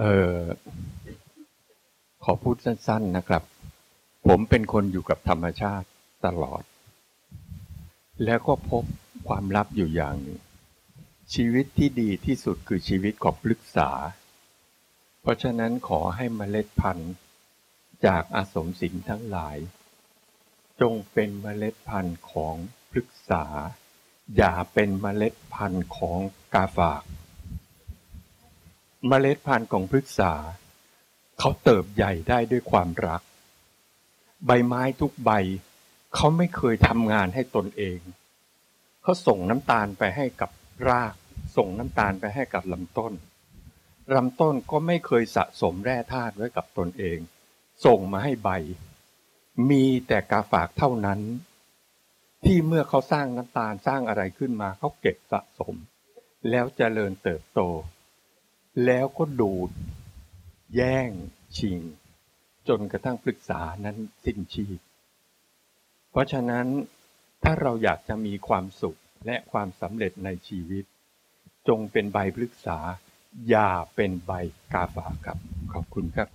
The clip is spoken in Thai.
เออขอพูดสั้น ๆนะครับ ผมเป็นคนอยู่กับธรรมชาติตลอด แล้วก็พบความลับอยู่อย่างหนึ่งชีวิตที่ดีที่สุดคือชีวิตของพฤกษา เพราะฉะนั้นขอให้เมล็ดพันธุ์ จากอาสมสิงทั้งหลาย จงเป็นเมล็ดพันธุ์ของพฤกษา อย่าเป็นเมล็ดพันธุ์ของกาฝาก เมล็ดพันธุ์ของพฤกษา เขาเติบใหญ่ได้ด้วยความรัก ใบไม้ทุกใบ เขาไม่เคยทำงานให้ตนเอง เขาส่งน้ำตาลไปให้กับราก ส่งน้ำตาลไปให้กับลำต้นลำต้นก็ไม่เคยสะสมแร่ธาตุไว้กับตนเอง ส่งมาให้ใบ มีแต่กาฝากเท่านั้น ที่เมื่อเขาสร้างน้ำตาลสร้างอะไรขึ้นมาเขาเก็บสะสม แล้วเจริญเติบโต แล้วก็ดูด แย่ง ชิง จนกระทั่งปรึกษานั้นสิ้นชีพ เพราะฉะนั้นถ้าเราอยากจะมีความสุขและความสำเร็จในชีวิต จงเป็นใบพฤกษา อย่าเป็นใบกาฝากครับ ขอบคุณครับ